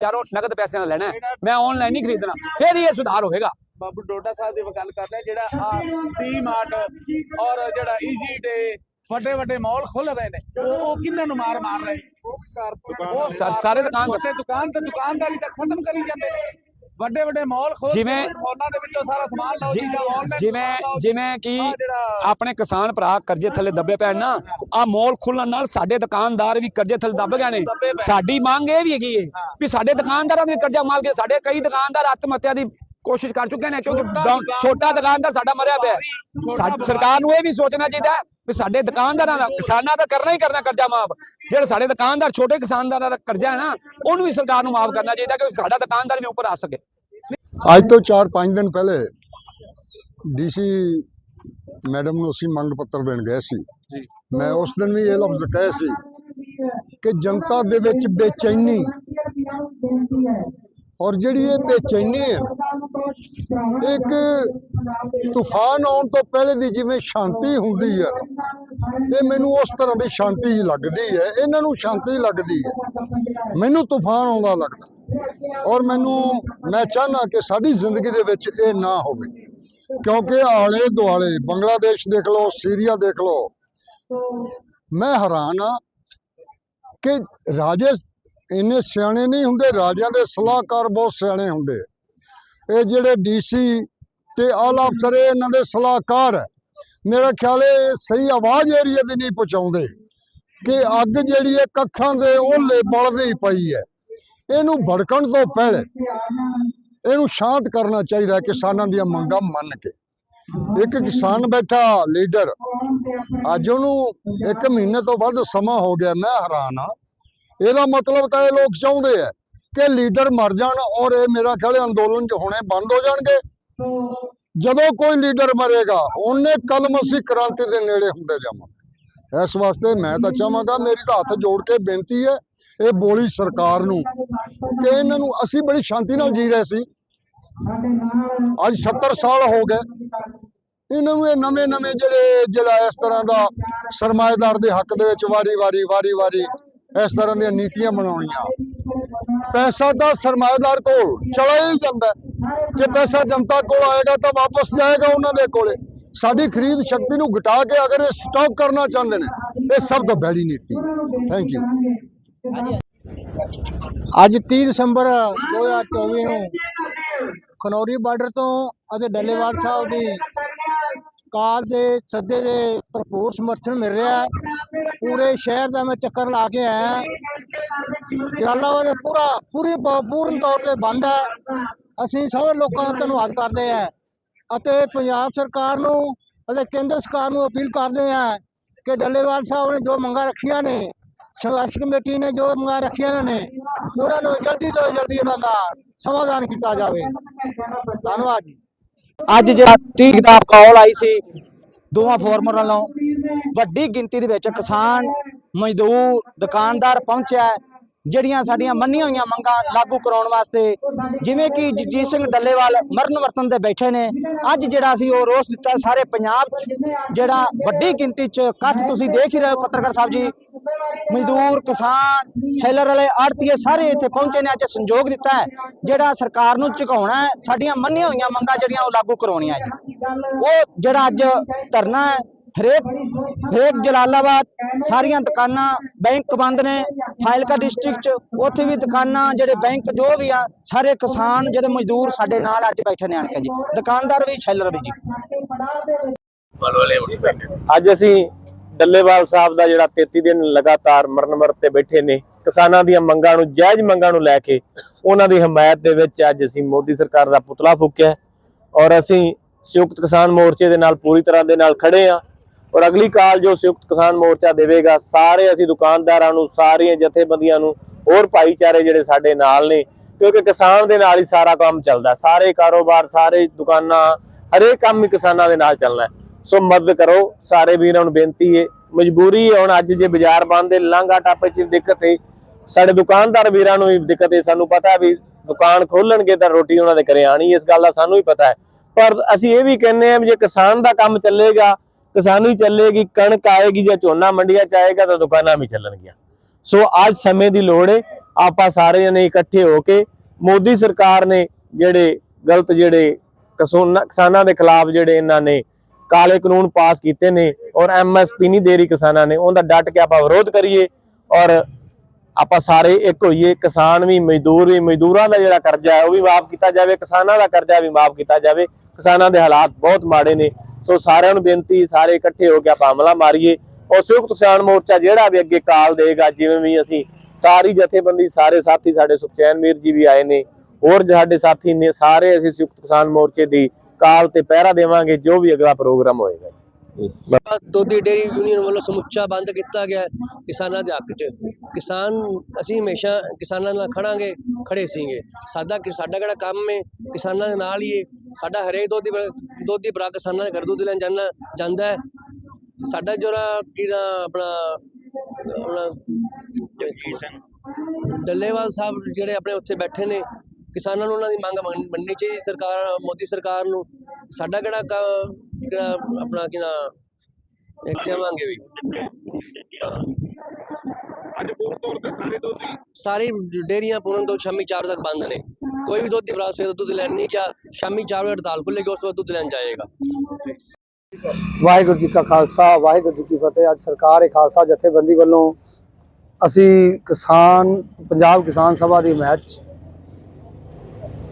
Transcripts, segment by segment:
ਯਾਰੋ ਨਗਦ ਪੈਸਿਆਂ ਨਾਲ ਲੈਣਾ। ਮੈਂ ਆਨਲਾਈਨ ਨਹੀਂ ਖਰੀਦਣਾ। ਫਿਰ ਹੀ ਇਹ ਸੁਧਾਰ ਹੋਏਗਾ। ਬਾਬੂ ਡੋਡਾ ਸਾਹਿਬ ਦੀ ਗੱਲ ਕਰਦੇ ਆ ਜਿਹੜਾ ਆ ਟੀ ਮਾਰਟ ਔਰ ਜਿਹੜਾ ਈਜੀ ਡੇ ਵੱਡੇ ਵੱਡੇ ਮਾਲ ਖੁੱਲ ਰਹੇ ਨੇ ਉਹ ਉਹ ਕਿੰਨਾਂ ਨੂੰ ਮਾਰ ਮਾਰ ਰਹੇ ਉਹ ਸਾਰੇ ਦੁਕਾਨ ਉੱਥੇ ਦੁਕਾਨ ਤੇ ਦੁਕਾਨਦਾਰੀ ਤਾਂ ਖਤਮ ਕਰੀ ਜਾਂਦੇ ਨੇ। ਵੱਡੇ ਵੱਡੇ ਮਾਲ ਖੋਲ ਜਿਵੇਂ- ਮਾਲਾਂ ਦੇ ਵਿੱਚੋਂ ਸਾਰਾ ਸਮਾਨ ਲਓ ਜਿ- ਜਿਵੇਂ। ਜਿਵੇਂ ਕਿ ਆਪਣੇ ਕਿਸਾਨ ਭਰਾ ਕਰਜ਼ੇ ਥੱਲੇ ਦੱਬੇ ਪੈਣ ਨਾ ਆ ਮੋਲ ਖੁੱਲਣ ਨਾਲ ਸਾਡੇ ਦੁਕਾਨਦਾਰ ਵੀ ਕਰਜ਼ੇ ਥੱਲੇ ਦੱਬ ਗਏ ਨੇ। ਸਾਡੀ ਮੰਗ ਇਹ ਵੀ ਹੈਗੀ ਏ ਵੀ ਸਾਡੇ ਦੁਕਾਨਦਾਰਾਂ ਵੀ ਕਰਜ਼ਾ ਮਾਲ ਕੇ ਸਾਡੇ ਕਈ ਦੁਕਾਨਦਾਰ ਆਤਮ ਹੱਤਿਆ ਦੀ ਕੋਸ਼ਿਸ਼ ਕਰ ਚੁੱਕੇ ਨੇ ਕਿਉਂਕਿ ਛੋਟਾ ਦੁਕਾਨਦਾਰ ਸਾਡਾ ਮਰਿਆ ਪਿਆ। ਸਰਕਾਰ ਨੂੰ ਇਹ ਵੀ ਸੋਚਣਾ ਚਾਹੀਦਾ ਵੀ ਸਾਡੇ ਦੁਕਾਨਦਾਰਾਂ ਦਾ ਕਿਸਾਨਾਂ ਦਾ ਕਰਨਾ ਹੀ ਕਰਨਾ ਕਰਜ਼ਾ ਮਾਫ। ਜਿਹੜੇ ਸਾਡੇ ਦੁਕਾਨਦਾਰ ਛੋਟੇ ਕਿਸਾਨਦਾਰਾਂ ਦਾ ਕਰਜ਼ਾ ਹੈ ਨਾ ਉਹਨੂੰ ਵੀ ਸਰਕਾਰ ਨੂੰ ਮਾਫ ਕਰਨਾ ਚਾਹੀਦਾ ਕਿ ਸਾਡਾ ਦੁਕਾਨਦਾਰ ਵੀ ਉੱਪਰ ਆ ਸਕੇ। ਅੱਜ ਤੋਂ 4-5 ਦਿਨ ਪਹਿਲੇ ਡੀਸੀ ਮੈਡਮ ਨੂੰ ਅਸੀਂ ਮੰਗ ਪੱਤਰ ਦੇਣ ਗਏ ਸੀ। ਮੈਂ ਉਸ ਦਿਨ ਵੀ ਇਹ ਲਫ਼ਜ਼ ਕਹੇ ਸੀ ਕਿ ਜਨਤਾ ਦੇ ਵਿੱਚ ਬੇਚੈਨੀ ਔਰ ਜਿਹੜੀ ਇਹ ਬੇਚੈਨੀ ਹੈ ਇੱਕ ਤੂਫਾਨ ਆਉਣ ਤੋਂ ਪਹਿਲੇ ਦੀ ਜਿਵੇਂ ਸ਼ਾਂਤੀ ਹੁੰਦੀ ਹੈ ਇਹ ਮੈਨੂੰ ਉਸ ਤਰ੍ਹਾਂ ਦੀ ਸ਼ਾਂਤੀ ਹੀ ਲੱਗਦੀ ਹੈ। ਇਹਨਾਂ ਨੂੰ ਸ਼ਾਂਤੀ ਲੱਗਦੀ ਹੈ। ਮੈਨੂੰ ਤੂਫਾਨ ਆਉਂਦਾ ਲੱਗਦਾ। ਔਰ ਮੈਨੂੰ, ਮੈਂ ਚਾਹਨਾ ਕਿ ਸਾਡੀ ਜ਼ਿੰਦਗੀ ਦੇ ਵਿੱਚ ਇਹ ਨਾ ਹੋਵੇ। ਕਿਉਂਕਿ ਆਲੇ ਦੁਆਲੇ, ਬੰਗਲਾਦੇਸ਼ ਦੇਖ ਲਓ, ਸੀਰੀਆ ਦੇਖ ਲਓ, ਮੈਂ ਹੈਰਾਨ ਆ ਕਿ ਰਾਜੇ ਇੰਨੇ ਸਿਆਣੇ ਨਹੀਂ ਹੁੰਦੇ, ਰਾਜਿਆਂ ਦੇ ਸਲਾਹਕਾਰ ਬਹੁਤ ਸਿਆਣੇ ਹੁੰਦੇ। ਇਹ ਜਿਹੜੇ ਡੀਸੀ ਤੇ ਆਲਾ ਅਫਸਰ ਇਹਨਾਂ ਦੇ ਸਲਾਹਕਾਰ ਹੈ। ਮੇਰਾ ਖਿਆਲ ਹੈ, ਇਹ ਸਹੀ ਆਵਾਜ਼ ਏਰੀਆ ਦੀ ਨਹੀਂ ਪਹੁੰਚਾਉਂਦੇ ਕਿ ਅੱਗ ਜਿਹੜੀ ਹੈ, ਕੱਖਾਂ ਦੇ ਉਹਲੇ ਬਲਦੀ ਪਈ ਹੈ। ਇਹਨੂੰ ਭੜਕਣ ਤੋਂ ਪਹਿਲੇ ਇਹਨੂੰ ਸ਼ਾਂਤ ਕਰਨਾ ਚਾਹੀਦਾ ਹੈ ਕਿਸਾਨਾਂ ਦੀਆਂ ਮੰਗਾਂ ਮੰਨ ਕੇ। ਇੱਕ ਕਿਸਾਨ ਬੈਠਾ, ਲੀਡਰ। ਅੱਜ ਉਹਨੂੰ ਇੱਕ ਮਹੀਨੇ ਤੋਂ ਵੱਧ ਸਮਾਂ ਹੋ ਗਿਆ, ਮੈਂ ਹੈਰਾਨ ਆ ਇਹਦਾ ਮਤਲਬ ਤਾਂ ਇਹ ਲੋਕ ਚਾਹੁੰਦੇ ਆ ਕਿ ਲੀਡਰ ਮਰ ਜਾਣ ਔਰ ਇਹ ਮੇਰਾ ਖਿਆਲ ਅੰਦੋਲਨ ਚ ਹੋਣੇ ਬੰਦ ਹੋ ਜਾਣਗੇ। ਜਦੋਂ ਕੋਈ ਲੀਡਰ ਮਰੇਗਾ, ਉਹਨੇ ਕਦਮ ਅਸੀਂ ਕ੍ਰਾਂਤੀ ਦੇ ਨੇੜੇ ਹੁੰਦੇ ਜਾਵਾਂਗੇ। ਇਸ ਵਾਸਤੇ ਮੈਂ ਤਾਂ ਚਾਹਾਂਗਾ ਮੇਰੀ ਤਾਂ ਹੱਥ ਜੋੜ ਕੇ ਬੇਨਤੀ ਹੈ ਇਹ ਬੋਲੀ ਸਰਕਾਰ ਨੂੰ ਕਿ ਇਹਨਾਂ ਨੂੰ ਅਸੀਂ ਬੜੀ ਸ਼ਾਂਤੀ ਨਾਲ ਜੀ ਰਹੇ ਸੀ। ਅੱਜ 70 ਸਾਲ ਹੋ ਗਏ। ਇਹਨਾਂ ਨੂੰ ਇਹ ਨਵੇਂ ਨਵੇਂ ਜਿਹੜੇ ਜਿਹੜਾ ਇਸ ਤਰ੍ਹਾਂ ਦਾ ਸਰਮਾਏਦਾਰ ਦੇ ਹੱਕ ਦੇ ਵਿੱਚ ਵਾਰੀ ਵਾਰੀ ਵਾਰੀ ਵਾਰੀ ਇਸ ਤਰ੍ਹਾਂ ਦੀਆਂ ਨੀਤੀਆਂ ਬਣਾਉਣੀਆਂ। ਪੈਸਾ ਤਾਂ ਸਰਮਾਏਦਾਰ ਕੋਲ ਚਲਾ ਹੀ ਜਾਂਦਾ ਜੇ ਪੈਸਾ ਜਨਤਾ ਕੋਲ ਆਏਗਾ ਤਾਂ ਵਾਪਸ ਜਾਏਗਾ ਉਹਨਾਂ ਦੇ ਕੋਲੇ। ਸਾਡੀ ਖਰੀਦ ਸ਼ਕਤੀ ਨੂੰ ਘਟਾ ਕੇ ਅਗਰ ਇਹ ਸਟਾਕ ਕਰਨਾ ਚਾਹੁੰਦੇ ਨੇ, ਇਹ ਸਭ ਤੋਂ ਬੈੜੀ ਨੀਤੀ। ਥੈਂਕ ਯੂ ਅੱਜ 30 ਦਸੰਬਰ 2024 ਨੂੰ ਖਨੌਰੀ ਬਾਰਡਰ ਤੋਂ ਅਤੇ ਡੱਲੇਵਾਲ ਸਾਹਿਬ ਦੀ ਕਾਲ ਦੇ ਸੱਦੇ ਦੇ ਭਰਪੂਰ ਸਮਰਥਨ ਮਿਲ ਰਿਹਾ ਹੈ। ਪੂਰੇ ਸ਼ਹਿਰ ਦਾ ਮੈਂ ਚੱਕਰ ਲਾ ਕੇ ਆਇਆ ਜਲਾਲਾਬਾਦ ਪੂਰਾ, ਪੂਰੀ ਪੂਰਨ ਤੌਰ ਤੇ ਬੰਦ ਹੈ। ਅਸੀਂ ਸਾਰੇ ਲੋਕਾਂ ਦਾ ਧੰਨਵਾਦ ਕਰਦੇ ਹਾਂ ਅਤੇ ਪੰਜਾਬ ਸਰਕਾਰ ਨੂੰ ਅਤੇ ਕੇਂਦਰ ਸਰਕਾਰ ਨੂੰ ਅਪੀਲ ਕਰਦੇ ਹਾਂ ਕਿ ਡੱਲੇਵਾਲ ਸਾਹਿਬ ਨੇ ਜੋ ਮੰਗਾਂ ਰੱਖੀਆਂ ਨੇ ਸੰਘਰਸ਼ ਕਮੇਟੀ ਨੇ ਜੋ ਮੰਗਾਂ ਰੱਖੀਆਂ ਨੇ, ਉਹਨਾਂ ਨੂੰ ਜਲਦੀ ਤੋਂ ਜਲਦੀ ਉਹਨਾਂ ਦਾ ਸਮਾਧਾਨ ਕੀਤਾ ਜਾਵੇ। ਧੰਨਵਾਦ ਜੀ। ਅੱਜ ਜਿਹੜਾ 30 ਦਾ ਕਾਲ ਆਈ ਸੀ ਦੋਵਾਂ ਫੋਰਮਰ ਵੱਲੋਂ, ਵੱਡੀ ਗਿਣਤੀ ਦੇ ਵਿੱਚ ਕਿਸਾਨ, ਮਜ਼ਦੂਰ, ਦੁਕਾਨਦਾਰ ਪਹੁੰਚਿਆ ਜਿਹੜੀਆਂ ਸਾਡੀਆਂ ਮੰਨੀਆਂ ਹੋਈਆਂ ਮੰਗਾਂ ਲਾਗੂ ਕਰਾਉਣ ਵਾਸਤੇ, ਜਿਵੇਂ ਕਿ ਜਗਜੀਤ ਸਿੰਘ ਡੱਲੇਵਾਲ ਮਰਨ ਵਰਤਨ ਤੇ ਬੈਠੇ ਨੇ। ਅੱਜ ਜਿਹੜਾ ਅਸੀਂ ਉਹ ਰੋਸ ਦਿੱਤਾ ਸਾਰੇ ਪੰਜਾਬ ਜਿਹੜਾ ਵੱਡੀ ਗਿਣਤੀ 'ਚ ਇਕੱਠ ਤੁਸੀਂ ਦੇਖ ਹੀ ਰਹੇ ਹੋ, ਪੱਤਰਕਾਰ ਸਾਹਿਬ ਜੀ ਮਜ਼ਦੂਰ ਕਿਸਾਨ ਸ਼ੈਲਰ ਵਾਲੇ ਆੜਤੀਏ ਸਾਰੇ ਇੱਥੇ ਪਹੁੰਚੇ ਨੇ ਅੱਜ ਸੰਯੋਗ ਦਿੱਤਾ ਹੈ ਜਿਹੜਾ ਸਰਕਾਰ ਨੂੰ ਝੁਕਾਉਣਾ ਹੈ ਸਾਡੀਆਂ ਮੰਨੀਆਂ ਹੋਈਆਂ ਮੰਗਾਂ ਜਿਹੜੀਆਂ ਉਹ ਲਾਗੂ ਕਰਾਉਣੀਆਂ ਜੀ ਉਹ ਜਿਹੜਾ ਅੱਜ ਧਰਨਾ ਹੈ ਹਰੇਕ ਹਰੇਕ ਜਲਾਲਾਬਾਦ ਸਾਰੀਆਂ ਦੁਕਾਨਾਂ ਬੈਂਕ ਬੰਦ ਨੇ ਫਾਇਲਕਾ ਡਿਸਟ੍ਰਿਕਟ ਚ ਉੱਥੇ ਵੀ ਦੁਕਾਨਾਂ ਜਿਹੜੇ ਬੈਂਕ ਜੋ ਵੀ ਆ ਸਾਰੇ ਕਿਸਾਨ ਜਿਹੜੇ ਮਜ਼ਦੂਰ ਸਾਡੇ ਨਾਲ ਅੱਜ ਬੈਠੇ ਨੇ ਆਣ ਕੇ ਜੀ ਦੁਕਾਨਦਾਰ ਵੀ ਛੈਲਰ ਵੀ ਜੀ ਅੱਜ ਅਸੀਂ ਡੱਲੇਵਾਲ ਸਾਹਿਬ ਦਾ ਜਿਹੜਾ 33 ਦਿਨ ਲਗਾਤਾਰ ਮਰਨ ਮਰ ਤੇ ਬੈਠੇ ਨੇ, ਕਿਸਾਨਾਂ ਦੀਆਂ ਮੰਗਾਂ ਨੂੰ, ਜਾਇਜ਼ ਮੰਗਾਂ ਨੂੰ ਲੈ ਕੇ ਉਹਨਾਂ ਦੀ ਹਮਾਇਤ ਦੇ ਵਿੱਚ ਅੱਜ ਅਸੀਂ ਮੋਦੀ ਸਰਕਾਰ ਦਾ ਪੁਤਲਾ ਫੂਕਿਆ ਔਰ ਅਸੀਂ ਸੰਯੁਕਤ ਕਿਸਾਨ ਮੋਰਚੇ ਦੇ ਨਾਲ ਪੂਰੀ ਤਰ੍ਹਾਂ ਦੇ ਨਾਲ ਖੜੇ ਆ ਔਰ ਅਗਲੀ ਕਾਲ ਜੋ ਸੰਯੁਕਤ ਕਿਸਾਨ ਮੋਰਚਾ ਦੇਵੇਗਾ, ਸਾਰੇ ਅਸੀਂ ਦੁਕਾਨਦਾਰਾਂ ਨੂੰ, ਸਾਰੀਆਂ ਜਥੇਬੰਦੀਆਂ ਨੂੰ, ਹੋਰ ਭਾਈਚਾਰੇ ਜਿਹੜੇ ਸਾਡੇ ਨਾਲ ਨੇ, ਕਿਉਂਕਿ ਕਿਸਾਨ ਦੇ ਨਾਲ ਹੀ ਸਾਰਾ ਕੰਮ ਚੱਲਦਾ, ਸਾਰੇ ਕਾਰੋਬਾਰ, ਸਾਰੇ ਦੁਕਾਨਾਂ, ਹਰੇਕ ਕੰਮ ਹੀ ਕਿਸਾਨਾਂ ਦੇ ਨਾਲ ਚੱਲਣਾ ਹੈ। ਸੋ ਮਦਦ ਕਰੋ, ਸਾਰੇ ਵੀਰਾਂ ਨੂੰ ਬੇਨਤੀ ਹੈ ਮਜਬੂਰੀ ਹੈ ਹੁਣ ਅੱਜ ਜੇ ਬਾਜ਼ਾਰ ਬੰਦ ਹੈ ਲਾਂਘਾ ਟਾਪੇ 'ਚ ਦਿੱਕਤ ਹੈ ਸਾਡੇ ਦੁਕਾਨਦਾਰ ਵੀਰਾਂ ਨੂੰ ਵੀ ਦਿੱਕਤ ਹੈ ਸਾਨੂੰ ਪਤਾ ਵੀ ਦੁਕਾਨ ਖੋਲਣਗੇ ਤਾਂ ਰੋਟੀ ਉਹਨਾਂ ਦੇ ਘਰੇ ਆਣੀ ਇਸ ਗੱਲ ਦਾ ਸਾਨੂੰ ਵੀ ਪਤਾ ਹੈ ਪਰ ਅਸੀਂ ਇਹ ਵੀ ਕਹਿੰਦੇ ਆ ਜੇ ਕਿਸਾਨ ਦਾ ਕੰਮ ਚੱਲੇਗਾ, ਕਿਸਾਨੀ ਚੱਲੇਗੀ, ਕਣਕ ਆਏਗੀ ਜਾਂ ਝੋਨਾ ਮੰਡੀਆਂ ਚ ਆਏਗਾ ਤਾਂ ਦੁਕਾਨਾਂ ਵੀ ਚੱਲਣਗੀਆਂ। ਸੋ ਅੱਜ ਸਮੇਂ ਦੀ ਲੋੜ ਹੈ ਆਪਾਂ ਸਾਰੇ ਜਣੇ ਇਕੱਠੇ ਹੋ ਕੇ ਮੋਦੀ ਸਰਕਾਰ ਨੇ ਜਿਹੜੇ ਗਲਤ ਜਿਹੜੇ ਕਿਸਾਨਾਂ ਦੇ ਖਿਲਾਫ ਜਿਹੜੇ ਇਹਨਾਂ ਨੇ ਕਾਲੇ ਕਾਨੂੰਨ ਪਾਸ ਕੀਤੇ ਨੇ ਔਰ ਐਮਐਸਪੀ ਨਹੀਂ ਦੇ ਰਹੀ ਕਿਸਾਨਾਂ ਨੇ, ਉਹਦਾ ਡਟ ਕੇ ਆਪਾਂ ਵਿਰੋਧ ਕਰੀਏ ਔਰ ਆਪਾਂ ਸਾਰੇ ਇੱਕ ਹੋਈਏ, ਕਿਸਾਨ ਵੀ, ਮਜ਼ਦੂਰ ਵੀ, ਮਜ਼ਦੂਰਾਂ ਦਾ ਜਿਹੜਾ ਕਰਜ਼ਾ ਹੈ, ਉਹ ਵੀ ਮਾਫ ਕੀਤਾ ਜਾਵੇ, ਕਿਸਾਨਾਂ ਦਾ ਕਰਜ਼ਾ ਵੀ ਮਾਫ ਕੀਤਾ ਜਾਵੇ, ਕਿਸਾਨਾਂ ਦੇ ਹਾਲਾਤ ਬਹੁਤ ਮਾੜੇ ਨੇ। ਸੋ ਸਾਰਿਆਂ ਨੂੰ ਬੇਨਤੀ, ਸਾਰੇ ਇਕੱਠੇ ਹੋ ਕੇ ਆਪਾਂ ਹਮਲਾ ਮਾਰੀਏ ਔਰ ਸੰਯੁਕਤ ਕਿਸਾਨ ਮੋਰਚਾ ਜਿਹੜਾ ਵੀ ਅੱਗੇ ਕਾਲ ਦੇਗਾ, ਜਿਵੇਂ ਵੀ ਅਸੀਂ ਸਾਰੀ ਜਥੇਬੰਦੀ, ਸਾਰੇ ਸਾਥੀ ਸਾਡੇ ਸੁਖਚੈਨ ਵੀਰ ਜੀ ਵੀ ਆਏ ਨੇ, ਹੋਰ ਸਾਡੇ ਸਾਥੀ ਨੇ, ਸਾਰੇ ਅਸੀਂ ਸੰਯੁਕਤ ਕਿਸਾਨ ਮੋਰਚੇ ਦੀ ਕਾਲ ਤੇ ਪਹਿਰਾ ਦੇਵਾਂਗੇ ਜੋ ਵੀ ਅਗਲਾ ਪ੍ਰੋਗਰਾਮ ਹੋਏਗਾ। ਦੋਦੀ ਡੇਰੀ ਯੂਨੀਅਨ ਵੱਲੋਂ ਸਮੁੱਚਾ ਬੰਦ ਕੀਤਾ ਗਿਆ ਹੈ ਕਿਸਾਨਾਂ ਦੇ ਹੱਕ 'ਚ। ਕਿਸਾਨ ਅਸੀਂ ਹਮੇਸ਼ਾ ਕਿਸਾਨਾਂ ਨਾਲ ਖੜਾਂਗੇ ਖੜੇ ਸੀਗੇ। ਸਾਡਾ ਸਾਡਾ ਕਿਹੜਾ ਕੰਮ ਹੈ? ਕਿਸਾਨਾਂ ਦੇ ਨਾਲ ਹੀ ਸਾਡਾ ਹਰੇਕ ਦੋਧੀ ਭਰਾ- ਦੋਧੀ ਭਰਾ ਕਿਸਾਨਾਂ ਦੇ ਘਰ ਦੁੱਧ ਲੈਣ ਜਾਣਾ ਜਾਂਦਾ ਹੈ। ਸਾਡਾ ਜਿਹੜਾ ਕਿਹੜਾ ਆਪਣਾ ਆਪਣਾ ਡੱਲੇਵਾਲ ਸਾਹਿਬ ਜਿਹੜੇ ਆਪਣੇ ਉੱਥੇ ਬੈਠੇ ਨੇ ਕਿਸਾਨਾਂ ਨੂੰ ਉਹਨਾਂ ਦੀ ਮੰਗ ਮੰਨ- ਮੰਨਣੀ ਚਾਹੀਦੀ ਸਰਕਾਰ ਮੋਦੀ ਸਰਕਾਰ ਨੂੰ। ਸਾਡਾ ਕਿਹੜਾ ਕ- ਕਿਹੜਾ ਆਪਣਾ ਕਿ ਨਾ ਇੱਕ ਦੇਵਾਂਗੇ ਵੀ। ਅੱਜ ਪੂਰ ਤੌਰ ਤੇ ਸਾਰੇ ਦੋਧੀ? ਸਾਰੀ ਡੇਰੀਆਂ ਪੂਰਨ ਤੋਂ ਸ਼ਾਮੀ 4 ਤੱਕ ਬੰਦ ਨੇ। ਕੋਈ ਵੀ ਦੁੱਧ ਭਰਾ ਸਵੇਰ ਦੁੱਧ ਲੈਣ ਨਹੀਂ ਗਿਆ ਸ਼ਾਮੀ 4 ਵਜੇ ਹੜਤਾਲ ਖੁੱਲੇਗੀ ਉਸ ਤੋਂ ਬਾਅਦ ਦੁੱਧ ਲੈਣ ਜਾਏਗਾ। ਵਾਹਿਗੁਰੂ ਜੀ ਕਾ ਖਾਲਸਾ ਵਾਹਿਗੁਰੂ ਜੀ ਕੀ ਫਤਿਹ। ਅੱਜ ਸਰਕਾਰ ਇਹ ਖਾਲਸਾ ਜਥੇਬੰਦੀ ਵੱਲੋਂ ਅਸੀਂ ਕਿਸਾਨ ਪੰਜਾਬ ਕਿਸਾਨ ਸਭਾ ਦੀ ਮੈਚ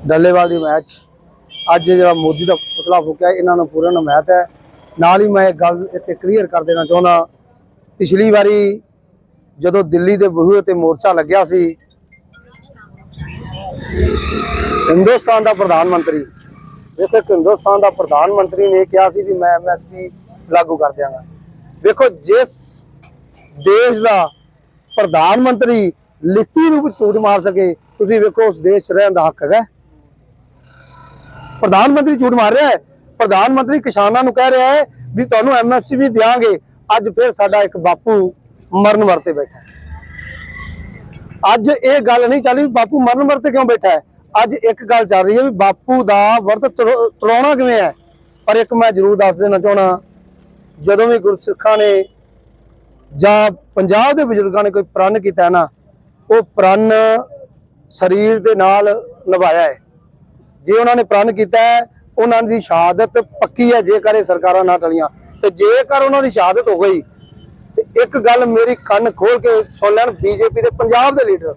ਡੱਲੇਵਾਲ ਦੀ ਮੈਚ ਅੱਜ ਜਿਹੜਾ ਮੋਦੀ ਦਾ ਪੁਤਲਾ ਫੂਕਿਆ, ਇਹਨਾਂ ਨੂੰ ਪੂਰਨ ਹਮਾਇਤ ਹੈ। ਨਾਲ ਹੀ ਮੈਂ ਇੱਕ ਗੱਲ ਇੱਥੇ ਕਲੀਅਰ ਕਰ ਦੇਣਾ ਚਾਹੁੰਦਾ। ਪਿਛਲੀ ਵਾਰੀ ਜਦੋਂ ਦਿੱਲੀ ਦੇ ਬਹੂਏ ਤੇ ਮੋਰਚਾ ਲੱਗਿਆ ਸੀ, ਹਿੰਦੁਸਤਾਨ ਦਾ ਪ੍ਰਧਾਨ ਮੰਤਰੀ ਦੇਖੋ ਹਿੰਦੁਸਤਾਨ ਦਾ ਪ੍ਰਧਾਨ ਮੰਤਰੀ ਨੇ ਕਿਹਾ ਸੀ ਵੀ ਮੈਂ ਐਮਐਸਪੀ ਲਾਗੂ ਕਰ ਦਿਆਂਗਾ। ਵੇਖੋ, ਜਿਸ ਦੇਸ਼ ਦਾ ਪ੍ਰਧਾਨ ਮੰਤਰੀ ਲਿਖਤੀ ਰੂਪ ਵਿੱਚ ਝੂਠ ਮਾਰ ਸਕੇ, ਤੁਸੀਂ ਵੇਖੋ ਉਸ ਦੇਸ਼ 'ਚ ਰਹਿਣ ਦਾ ਹੱਕ ਹੈਗਾ। ਪ੍ਰਧਾਨ ਮੰਤਰੀ ਝੂਠ ਮਾਰ ਰਿਹਾ ਹੈ। ਪ੍ਰਧਾਨ ਮੰਤਰੀ ਕਿਸਾਨਾਂ ਨੂੰ ਕਹਿ ਰਿਹਾ ਹੈ ਵੀ ਤੁਹਾਨੂੰ ਐਮਐਸਪੀ ਵੀ ਦਿਆਂਗੇ। ਅੱਜ ਫਿਰ ਸਾਡਾ ਇੱਕ ਬਾਪੂ ਮਰਨ ਵਰਤੇ ਬੈਠਾ ਅੱਜ ਇਹ ਗੱਲ ਨਹੀਂ ਚੱਲੀ ਵੀ ਬਾਪੂ ਮਰਨ ਵਰਤੇ ਕਿਉਂ ਬੈਠਾ ਹੈ। ਅੱਜ ਇੱਕ ਗੱਲ ਚੱਲ ਰਹੀ ਹੈ ਵੀ ਬਾਪੂ ਦਾ ਵਰਤ ਤੜਾਉਣਾ ਕਿਵੇਂ ਹੈ? ਪਰ ਇੱਕ ਮੈਂ ਜ਼ਰੂਰ ਦੱਸ ਦੇਣਾ ਚਾਹਣਾ ਜਦੋਂ ਵੀ ਗੁਰਸਿੱਖਾਂ ਨੇ ਜਾਂ ਪੰਜਾਬ ਦੇ ਬਜ਼ੁਰਗਾਂ ਨੇ ਕੋਈ ਪ੍ਰਣ ਕੀਤਾ ਹੈ ਨਾ, ਉਹ ਪ੍ਰਣ ਸਰੀਰ ਦੇ ਨਾਲ ਨਿਭਾਇਆ ਹੈ। ਜੇ ਉਹਨਾਂ ਨੇ ਪ੍ਰਣ ਕੀਤਾ ਹੈ ਉਹਨਾਂ ਦੀ ਸ਼ਹਾਦਤ ਪੱਕੀ ਹੈ ਜੇਕਰ ਇਹ ਸਰਕਾਰਾਂ ਨਾ ਟਲੀਆਂ। ਤੇ ਜੇਕਰ ਉਹਨਾਂ ਦੀ ਸ਼ਹਾਦਤ ਹੋ ਗਈ ਤੇ ਇੱਕ ਗੱਲ ਮੇਰੀ ਕੰਨ ਖੋਲ ਕੇ ਸੁਣ ਲੈਣ ਬੀਜੇਪੀ ਦੇ ਪੰਜਾਬ ਦੇ ਲੀਡਰ।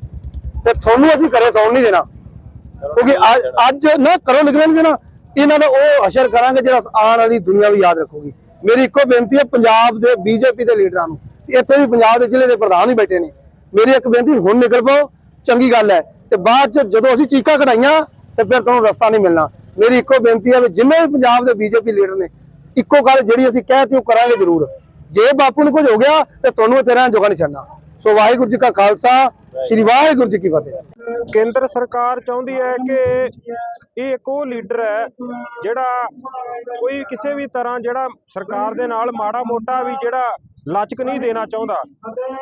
ਤੇ ਤੁਹਾਨੂੰ ਅਸੀਂ ਘਰੇ ਸੌਣ ਨਹੀਂ ਦੇਣਾ। ਕਿਉਂਕਿ ਅੱਜ- ਨਾ ਕਰੋ ਨਿਕਲਣਗੇ ਨਾ ਇਹਨਾਂ ਦਾ ਉਹ ਅਸਰ ਕਰਾਂਗੇ ਜਿਹੜਾ ਆਉਣ ਵਾਲੀ ਦੁਨੀਆ ਵੀ ਯਾਦ ਰੱਖੂਗੀ। ਮੇਰੀ ਇੱਕੋ ਬੇਨਤੀ ਹੈ ਪੰਜਾਬ ਦੇ ਬੀਜੇਪੀ ਦੇ ਲੀਡਰਾਂ ਨੂੰ ਇੱਥੇ ਵੀ ਪੰਜਾਬ ਦੇ ਜ਼ਿਲ੍ਹੇ ਦੇ ਪ੍ਰਧਾਨ ਹੀ ਬੈਠੇ ਨੇ। ਮੇਰੀ ਇੱਕ ਬੇਨਤੀ ਹੁਣ ਨਿਕਲ ਪਾਓ ਚੰਗੀ ਗੱਲ ਹੈ। ਤੇ ਬਾਅਦ ਚ ਜਦੋਂ ਅਸੀਂ ਚੀਕਾਂ ਕਢਾਈਆਂ ਤੇ ਫਿਰ ਤੁਹਾਨੂੰ ਰਸਤਾ ਨਹੀਂ ਮਿਲਣਾ। ਮੇਰੀ ਇੱਕੋ ਬੇਨਤੀ ਹੈ ਵੀ ਜਿੰਨੇ ਵੀ ਪੰਜਾਬ ਦੇ ਬੀਜੇਪੀ ਲੀਡਰ ਨੇ, ਇੱਕੋ ਗੱਲ ਜਿਹੜੀ ਅਸੀਂ ਕਹਿਤੀ ਉਹ ਕਰਾਂਗੇ ਜ਼ਰੂਰ। ਜੇ ਬਾਪੂ ਨੂੰ ਕੁਝ ਹੋ ਗਿਆ, ਤੇ ਤੁਹਾਨੂੰ ਇੱਥੇ ਰਹਿਣ ਜੋਗਾ ਨਹੀਂ ਛੱਡਣਾ। ਸੋ ਵਾਹਿਗੁਰੂ ਜੀ ਕਾ ਖਾਲਸਾ, ਸ੍ਰੀ ਵਾਹਿਗੁਰੂ ਜੀ ਕੀ ਫਤਿਹ। ਕੇਂਦਰ ਸਰਕਾਰ ਚਾਹੁੰਦੀ ਹੈ ਕਿ ਇਹ ਇੱਕ ਉਹ ਲੀਡਰ ਹੈ, ਜਿਹੜਾ ਕੋਈ ਕਿਸੇ ਵੀ ਤਰ੍ਹਾਂ ਜਿਹੜਾ ਸਰਕਾਰ ਦੇ ਨਾਲ ਮਾੜਾ ਮੋਟਾ ਵੀ ਜਿਹੜਾ ਲਚਕ ਨਹੀਂ ਦੇਣਾ ਚਾਹੁੰਦਾ।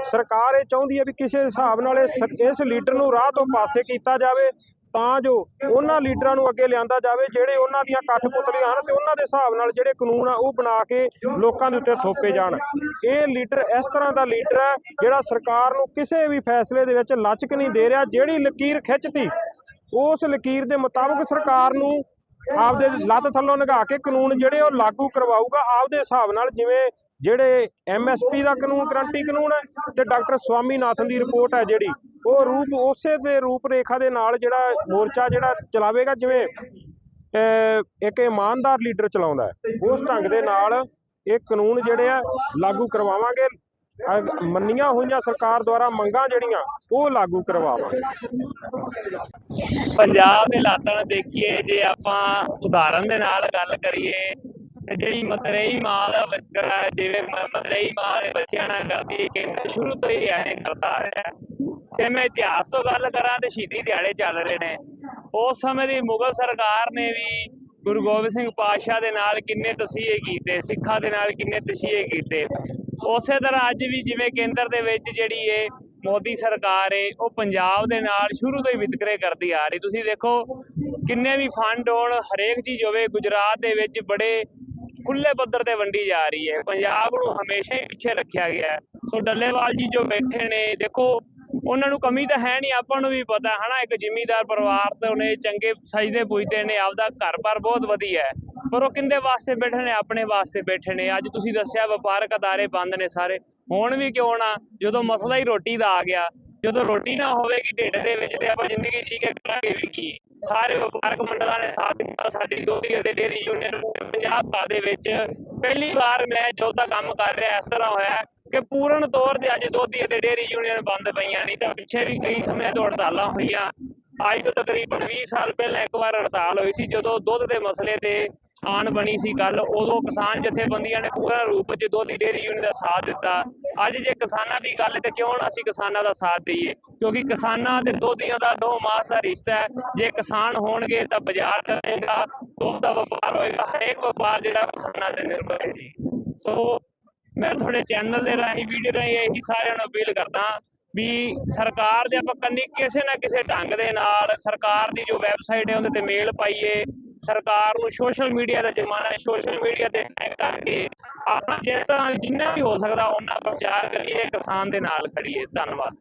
ਸਰਕਾਰ ਇਹ ਚਾਹੁੰਦੀ ਹੈ ਵੀ ਕਿਸੇ ਹਿਸਾਬ ਨਾਲ ਇਸ ਇਸ ਲੀਡਰ ਨੂੰ ਰਾਹ ਤੋਂ ਪਾਸੇ ਕੀਤਾ ਜਾਵੇ ਤਾਂ ਜੋ ਉਹਨਾਂ ਲੀਡਰਾਂ ਨੂੰ ਅੱਗੇ ਲਿਆਂਦਾ ਜਾਵੇ, ਜਿਹੜੇ ਉਹਨਾਂ ਦੀਆਂ ਕਠਪੁਤਲੀਆਂ ਹਨ ਤੇ ਉਹਨਾਂ ਦੇ ਹਿਸਾਬ ਨਾਲ ਜਿਹੜੇ ਕਾਨੂੰਨ ਆ, ਉਹ ਬਣਾ ਕੇ ਲੋਕਾਂ ਦੇ ਉੱਤੇ ਥੋਪੇ ਜਾਣ। ਇਹ ਲੀਡਰ ਇਸ ਤਰ੍ਹਾਂ ਦਾ ਲੀਡਰ ਹੈ, ਜਿਹੜਾ ਸਰਕਾਰ ਨੂੰ ਕਿਸੇ ਵੀ ਫੈਸਲੇ ਦੇ ਵਿੱਚ ਲਚਕ ਨਹੀਂ ਦੇ ਰਿਹਾ। ਜਿਹੜੀ ਲਕੀਰ ਖਿੱਚਤੀ, ਉਸ ਲਕੀਰ ਦੇ ਮੁਤਾਬਕ ਸਰਕਾਰ ਨੂੰ ਆਪਦੇ ਲੱਤ ਥੱਲੋਂ ਨਿਗਾਹ ਕੇ ਕਾਨੂੰਨ ਜਿਹੜੇ ਉਹ ਲਾਗੂ ਕਰਵਾਊਗਾ, ਆਪਦੇ ਹਿਸਾਬ ਨਾਲ ਜਿਵੇਂ ਜਿਹੜੇ ਐਮਐਸਪੀ ਦਾ ਕਾਨੂੰਨ, ਗਰੰਟੀ ਕਾਨੂੰਨ ਹੈ ਤੇ ਡਾਕਟਰ ਸਵਾਮੀਨਾਥਨ ਦੀ ਰਿਪੋਰਟ ਹੈ ਜਿਹੜੀ। ਉਹ ਰੂਪ ਉਸੇ ਦੇ ਰੂਪ ਰੇਖਾ ਦੇ ਨਾਲ ਜਿਹੜਾ ਮੋਰਚਾ ਜਿਹੜਾ ਚਲਾਵੇਗਾ, ਜਿਵੇਂ ਇੱਕ ਇਮਾਨਦਾਰ ਲੀਡਰ ਚਲਾਉਂਦਾ ਉਸ ਢੰਗ ਦੇ ਨਾਲ ਇਹ ਕਾਨੂੰਨ ਜਿਹੜੇ ਆ ਲਾਗੂ ਕਰਵਾਵਾਂਗੇ। ਮੰਨੀਆਂ ਹੋਈਆਂ ਸਰਕਾਰ ਦੁਆਰਾ ਮੰਗਾਂ ਜਿਹੜੀਆਂ, ਉਹ ਲਾਗੂ ਕਰਵਾਵਾਂਗੇ। ਪੰਜਾਬ ਦੇ ਹਾਲਾਤਾਂ ਦੇਖੀਏ, ਜੇ ਆਪਾਂ ਉਦਾਹਰਨ ਦੇ ਨਾਲ ਗੱਲ ਕਰੀਏ, ਤੇ ਜਿਹੜੀ ਮਤਰੇਈ ਮਾਂ ਦਾ ਵਿਤਕਰਾ ਜਿਵੇਂ ਮ- ਮਾਂ ਦੇ ਬੱਚਿਆਂ ਨਾਲ ਕਰਦੀ ਹੈ ਕੇਂਦਰ ਸ਼ੁਰੂ ਤੋਂ ਹੀ ਐਂ ਕਰਦਾ ਆ ਰਿਹਾ ਜੇ ਮੈਂ ਇਤਿਹਾਸ ਤੋਂ ਗੱਲ ਕਰਾਂ ਤੇ ਸ਼ਹੀਦੀ ਦਿਹਾੜੇ ਚੱਲ ਰਹੇ ਨੇ। ਉਸ ਸਮੇਂ ਦੀ ਮੁਗਲ ਸਰਕਾਰ ਨੇ ਵੀ ਗੁਰੂ ਗੋਬਿੰਦ ਸਿੰਘ ਪਾਤਸ਼ਾਹ ਦੇ ਨਾਲ ਕਿੰਨੇ ਤਸੀਹੇ ਕੀਤੇ, ਸਿੱਖਾਂ ਦੇ ਨਾਲ ਕਿੰਨੇ ਤਸੀਹੇ ਕੀਤੇ। ਉਸੇ ਤਰ੍ਹਾਂ ਅੱਜ ਵੀ ਜਿਵੇਂ ਕੇਂਦਰ ਦੇ ਵਿੱਚ ਜਿਹੜੀ ਏ ਮੋਦੀ ਸਰਕਾਰ ਏ, ਉਹ ਪੰਜਾਬ ਦੇ ਨਾਲ ਸ਼ੁਰੂ ਤੋਂ ਹੀ ਵਿਤਕਰੇ ਕਰਦੀ ਆ ਰਹੀ। ਤੁਸੀਂ ਦੇਖੋ ਕਿੰਨੇ ਵੀ ਫੰਡ ਹੋਣ, ਹਰੇਕ ਚੀਜ਼ ਹੋਵੇ, ਗੁਜਰਾਤ ਦੇ ਵਿੱਚ ਬੜੇ ਖੁੱਲੇ ਪੱਧਰ ਤੇ ਵੰਡੀ ਜਾ ਰਹੀ ਹੈ। ਪੰਜਾਬ ਨੂੰ ਹਮੇਸ਼ਾ ਹੀ ਪਿੱਛੇ ਰੱਖਿਆ ਗਿਆ ਹੈ। ਸੋ ਡੱਲੇਵਾਲ ਜੀ ਜੋ ਬੈਠੇ ਨੇ, ਦੇਖੋ ਉਹਨਾਂ ਨੂੰ ਕਮੀ ਤਾਂ ਹੈ ਨਹੀਂ, ਆਪਾਂ ਨੂੰ ਵੀ ਪਤਾ ਹੈ ਹਨਾ? ਇੱਕ ਜਿਮੀਦਾਰ ਪਰਿਵਾਰ ਤੋਂ ਨੇ ਚੰਗੇ ਸਜਦੇ ਪੁੱਜਦੇ ਨੇ, ਆਪਦਾ ਘਰ-ਬਾਰ ਬਹੁਤ ਵਧੀਆ ਹੈ। ਪਰ ਉਹ ਕਿੰਦੇ ਵਾਸਤੇ ਬੈਠੇ ਨੇ? ਆਪਣੇ ਵਾਸਤੇ ਬੈਠੇ ਨੇ। ਅੱਜ ਤੁਸੀਂ ਦੱਸਿਆ ਵਪਾਰਕ ਅਦਾਰੇ ਬੰਦ ਨੇ ਸਾਰੇ। ਹੁਣ ਵੀ ਕਿਉਂ ਨਾ? ਜਦੋਂ ਮਸਲਾ ਹੀ ਰੋਟੀ ਦਾ ਆ ਗਿਆ, ਜਦੋਂ ਰੋਟੀ ਨਾ ਹੋਵੇਗੀ ਢਿੱਡ ਦੇ ਵਿੱਚ ਤੇ ਆਪਾਂ ਜ਼ਿੰਦਗੀ ਜੀ ਕੇ ਕਰਾਂਗੇ ਵੀ ਕੀ? ਸਾਰੇ ਵਪਾਰਕ ਮੰਡਲਾਂ ਨੇ ਸਾਥ ਦਿੱਤਾ ਸਾਡੀ ਦੋਧੀ ਅਤੇ ਡੇਅਰੀ ਯੂਨੀਅਨ ਪੰਜਾਬ ਭਰ ਦੇ ਵਿੱਚ ਪਹਿਲੀ ਵਾਰ ਮੈਂ ਜੋ ਦਾ ਕੰਮ ਕਰ ਰਿਹਾ, ਇਸ ਤਰ੍ਹਾਂ ਹੋਇਆ। ਕਿ ਪੂਰਨ ਤੌਰ ਤੇ ਅੱਜ ਦੋਧੀ ਅਤੇ ਡੇਅਰੀ ਯੂਨੀਅਨ ਬੰਦ ਪਈਆਂ ਨਹੀਂ ਤਾਂ ਪਿੱਛੇ ਵੀ ਕਈ ਸਮੇਂ ਤੋਂ ਹੜਤਾਲਾਂ ਹੋਈਆਂ। ਅੱਜ ਤੋਂ ਤਕਰੀਬਨ 20 ਸਾਲ ਪਹਿਲਾਂ ਇੱਕ ਵਾਰ ਹੜਤਾਲ ਹੋਈ ਸੀ। ਜਦੋਂ ਦੁੱਧ ਦੇ ਮਸਲੇ ਤੇ ਆਣ ਬਣੀ ਸੀ ਗੱਲ, ਉਦੋਂ ਕਿਸਾਨ ਜਥੇਬੰਦੀਆਂ ਨੇ ਪੂਰਾ ਰੂਪ ਚ ਦੁੱਧ ਡੇਅਰੀ ਯੂਨੀਅਨ ਦਾ ਸਾਥ ਦਿੱਤਾ। ਅੱਜ ਜੇ ਕਿਸਾਨਾਂ ਦੀ ਗੱਲ ਤੇ ਕਿਉਂ ਅਸੀਂ ਕਿਸਾਨਾਂ ਦਾ ਸਾਥ ਦਈਏ? ਕਿਉਂਕਿ ਕਿਸਾਨਾਂ ਤੇ ਦੁੱਧੀਆਂ ਦਾ ਨੋ ਮਾਸ ਦਾ ਰਿਸ਼ਤਾ ਹੈ। ਜੇ ਕਿਸਾਨ ਹੋਣਗੇ ਤਾਂ ਬਾਜ਼ਾਰ ਚੱਲੇਗਾ, ਦੁੱਧ ਦਾ ਵਪਾਰ ਹੋਏਗਾ। ਹਰੇਕ ਵਪਾਰ ਜਿਹੜਾ ਕਿਸਾਨਾਂ ਤੇ ਨਿਰਭਰ ਹੈ ਜੀ। ਸੋ ਮੈਂ ਤੁਹਾਡੇ ਚੈਨਲ ਦੇ ਰਾਹੀਂ ਵੀਡੀਓ ਰਾਹੀਂ ਇਹੀ ਸਾਰਿਆਂ ਨੂੰ ਅਪੀਲ ਕਰਦਾ ਵੀ ਸਰਕਾਰ ਦੇ ਆਪਾਂ ਕੰਨੀ ਕਿਸੇ ਨਾ ਕਿਸੇ ਢੰਗ ਦੇ ਨਾਲ ਸਰਕਾਰ ਦੀ ਜੋ ਵੈਬਸਾਈਟ ਹੈ ਉਹਦੇ ਤੇ ਮੇਲ ਪਾਈਏ, ਸਰਕਾਰ ਨੂੰ ਸੋਸ਼ਲ ਮੀਡੀਆ ਦਾ ਜ਼ਮਾਨਾ ਹੈ ਸੋਸ਼ਲ ਮੀਡੀਆ ਤੇ ਟੈਗ ਕਰਕੇ ਆਪਣਾ ਜਿਸ ਤਰ੍ਹਾਂ ਜਿੰਨਾ ਵੀ ਹੋ ਸਕਦਾ, ਉਹਨਾਂ ਪ੍ਰਚਾਰ ਕਰੀਏ, ਕਿਸਾਨ ਦੇ ਨਾਲ ਖੜੀਏ ਧੰਨਵਾਦ।